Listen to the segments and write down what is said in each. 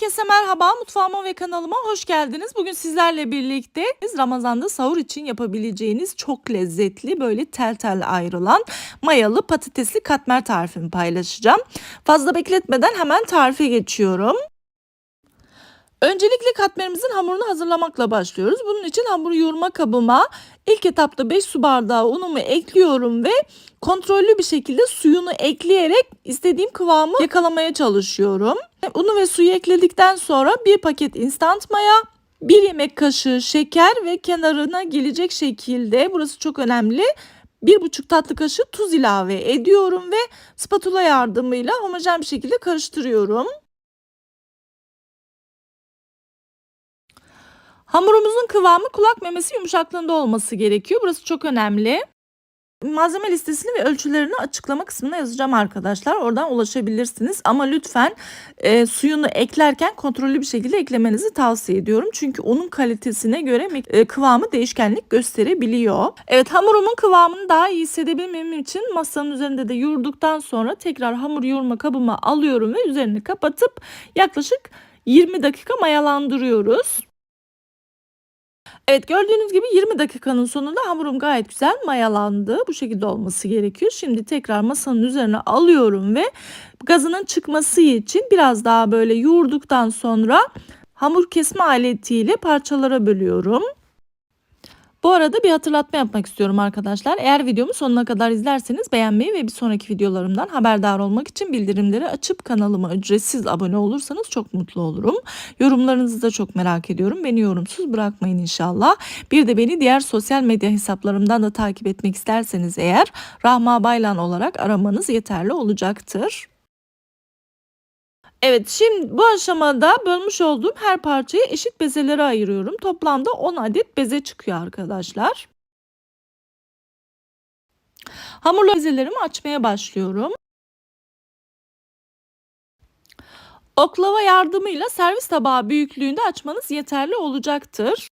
Herkese merhaba mutfağıma ve kanalıma hoş geldiniz. Bugün sizlerle birlikte Ramazan'da sahur için yapabileceğiniz çok lezzetli böyle tel tel ayrılan mayalı patatesli katmer tarifimi paylaşacağım. Fazla bekletmeden hemen tarife geçiyorum. Öncelikle katmerimizin hamurunu hazırlamakla başlıyoruz. Bunun için hamuru yoğurma kabıma ilk etapta 5 su bardağı unumu ekliyorum ve kontrollü bir şekilde suyunu ekleyerek istediğim kıvamı yakalamaya çalışıyorum. Unu ve suyu ekledikten sonra bir paket instant maya, bir yemek kaşığı şeker ve kenarına gelecek şekilde burası çok önemli. Bir buçuk tatlı kaşığı tuz ilave ediyorum ve spatula yardımıyla homojen bir şekilde karıştırıyorum. Hamurumuzun kıvamı kulak memesi yumuşaklığında olması gerekiyor. Burası çok önemli. Malzeme listesini ve ölçülerini açıklama kısmına yazacağım arkadaşlar. Oradan ulaşabilirsiniz. Ama lütfen e, suyunu eklerken kontrollü bir şekilde eklemenizi tavsiye ediyorum. Çünkü onun kalitesine göre e, kıvamı değişkenlik gösterebiliyor. Evet hamurumun kıvamını daha iyi hissedebilmem için masanın üzerinde de yoğurduktan sonra tekrar hamur yoğurma kabıma alıyorum ve üzerini kapatıp yaklaşık 20 dakika mayalandırıyoruz. Evet gördüğünüz gibi 20 dakikanın sonunda hamurum gayet güzel mayalandı. Bu şekilde olması gerekiyor. Şimdi tekrar masanın üzerine alıyorum ve gazının çıkması için biraz daha böyle yoğurduktan sonra hamur kesme aletiyle parçalara bölüyorum. Bu arada bir hatırlatma yapmak istiyorum arkadaşlar. Eğer videomu sonuna kadar izlerseniz beğenmeyi ve bir sonraki videolarımdan haberdar olmak için bildirimleri açıp kanalıma ücretsiz abone olursanız çok mutlu olurum. Yorumlarınızı da çok merak ediyorum. Beni yorumsuz bırakmayın inşallah. Bir de beni diğer sosyal medya hesaplarımdan da takip etmek isterseniz eğer Rahma Baylan olarak aramanız yeterli olacaktır. Evet şimdi bu aşamada bölmüş olduğum her parçayı eşit bezelere ayırıyorum. Toplamda 10 adet beze çıkıyor arkadaşlar. Hamurlu bezelerimi açmaya başlıyorum. Oklava yardımıyla servis tabağı büyüklüğünde açmanız yeterli olacaktır.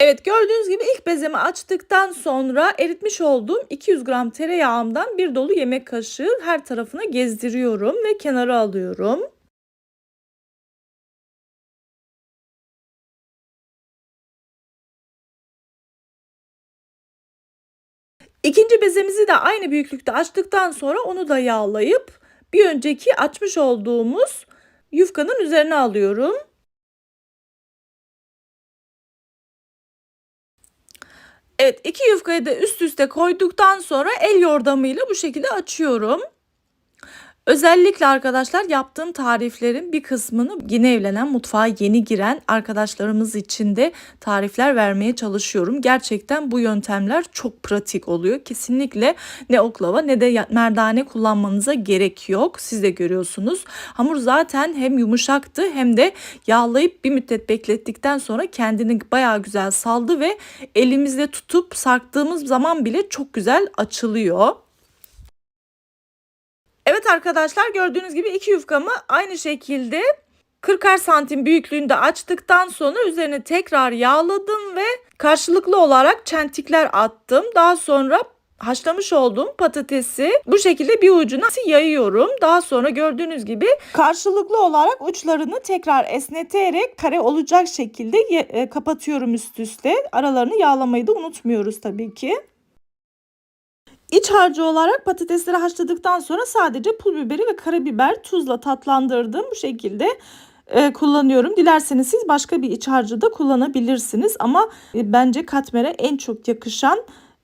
Evet gördüğünüz gibi ilk bezemi açtıktan sonra eritmiş olduğum 200 gram tereyağımdan bir dolu yemek kaşığı her tarafına gezdiriyorum ve kenara alıyorum. İkinci bezemizi de aynı büyüklükte açtıktan sonra onu da yağlayıp bir önceki açmış olduğumuz yufkanın üzerine alıyorum. Evet iki yufkayı da üst üste koyduktan sonra el yordamıyla bu şekilde açıyorum. Özellikle arkadaşlar yaptığım tariflerin bir kısmını yeni evlenen mutfağa yeni giren arkadaşlarımız için de tarifler vermeye çalışıyorum. Gerçekten bu yöntemler çok pratik oluyor. Kesinlikle ne oklava ne de merdane kullanmanıza gerek yok. Siz de görüyorsunuz. Hamur zaten hem yumuşaktı hem de yağlayıp bir müddet beklettikten sonra kendini baya güzel saldı ve elimizle tutup sarktığımız zaman bile çok güzel açılıyor. Evet arkadaşlar gördüğünüz gibi iki yufkamı aynı şekilde 40 santim büyüklüğünde açtıktan sonra üzerine tekrar yağladım ve karşılıklı olarak çentikler attım. Daha sonra haşlamış olduğum patatesi bu şekilde bir ucuna yayıyorum. Daha sonra gördüğünüz gibi karşılıklı olarak uçlarını tekrar esneterek kare olacak şekilde e, kapatıyorum üst üste. Aralarını yağlamayı da unutmuyoruz tabii ki. İç harcı olarak patatesleri haşladıktan sonra sadece pul biberi ve karabiber tuzla tatlandırdım. Bu şekilde e, kullanıyorum. Dilerseniz siz başka bir iç harcı da kullanabilirsiniz. Ama e, bence katmere en çok yakışan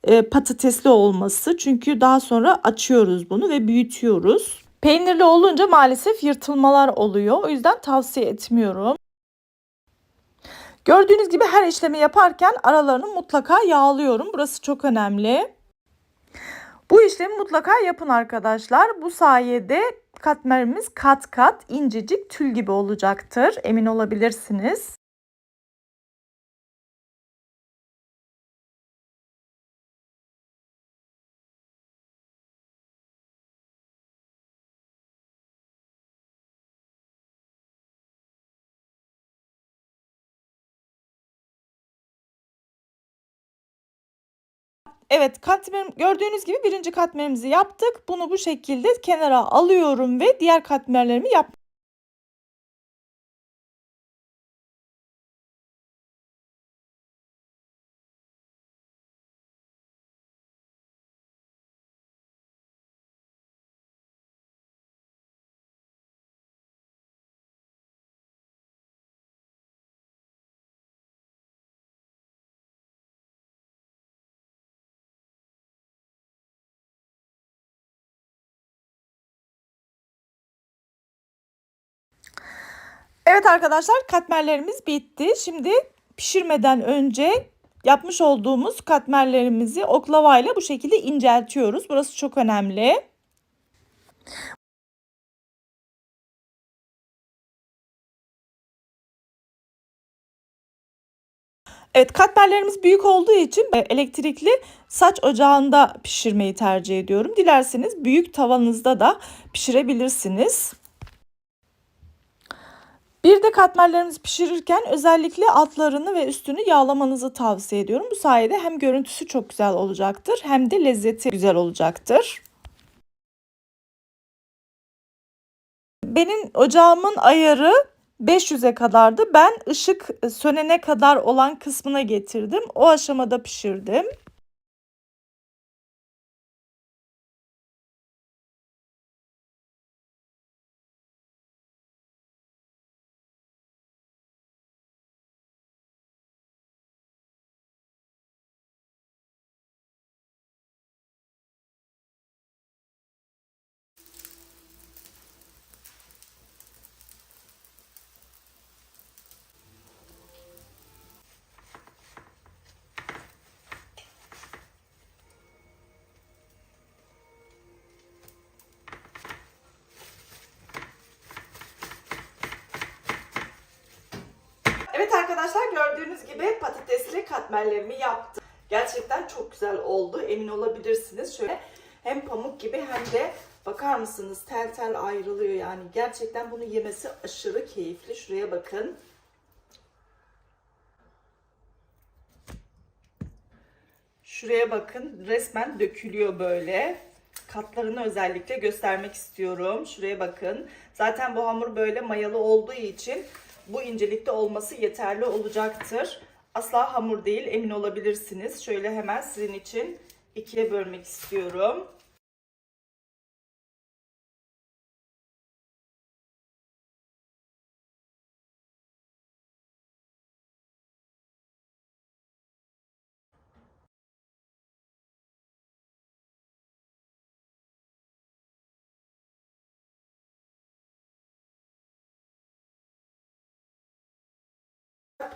e, patatesli olması. Çünkü daha sonra açıyoruz bunu ve büyütüyoruz. Peynirli olunca maalesef yırtılmalar oluyor. O yüzden tavsiye etmiyorum. Gördüğünüz gibi her işlemi yaparken aralarını mutlaka yağlıyorum. Burası çok önemli. Bu işlemi mutlaka yapın arkadaşlar. Bu sayede katmerimiz kat kat incecik tül gibi olacaktır. Emin olabilirsiniz. Evet katmer gördüğünüz gibi birinci katmerimizi yaptık. Bunu bu şekilde kenara alıyorum ve diğer katmerlerimi yap. Evet arkadaşlar katmerlerimiz bitti. Şimdi pişirmeden önce yapmış olduğumuz katmerlerimizi oklavayla bu şekilde inceltiyoruz. Burası çok önemli. Evet katmerlerimiz büyük olduğu için elektrikli saç ocağında pişirmeyi tercih ediyorum. Dilerseniz büyük tavanızda da pişirebilirsiniz. Bir de katmerlerimizi pişirirken özellikle altlarını ve üstünü yağlamanızı tavsiye ediyorum. Bu sayede hem görüntüsü çok güzel olacaktır hem de lezzeti güzel olacaktır. Benim ocağımın ayarı 500'e kadardı. Ben ışık sönene kadar olan kısmına getirdim. O aşamada pişirdim. Gördüğünüz gibi patatesli katmerlerimi yaptım. Gerçekten çok güzel oldu. Emin olabilirsiniz. Şöyle hem pamuk gibi hem de bakar mısınız tel tel ayrılıyor yani. Gerçekten bunu yemesi aşırı keyifli. Şuraya bakın. Şuraya bakın resmen dökülüyor böyle. Katlarını özellikle göstermek istiyorum. Şuraya bakın. Zaten bu hamur böyle mayalı olduğu için bu incelikte olması yeterli olacaktır. Asla hamur değil emin olabilirsiniz. Şöyle hemen sizin için ikiye bölmek istiyorum.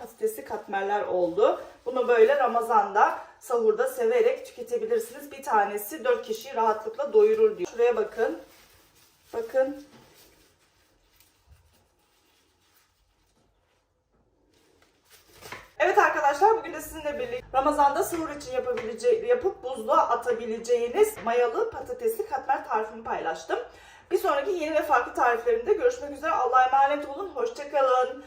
Patatesli katmerler oldu. Bunu böyle Ramazan'da sahurda severek tüketebilirsiniz. Bir tanesi 4 kişiyi rahatlıkla doyurur diyor. Şuraya bakın. Bakın. Evet arkadaşlar bugün de sizinle birlikte Ramazan'da sahur için yapabilece yapıp buzluğa atabileceğiniz mayalı patatesli katmer tarifimi paylaştım. Bir sonraki yeni ve farklı tariflerimde görüşmek üzere. Allah'a emanet olun. Hoşçakalın.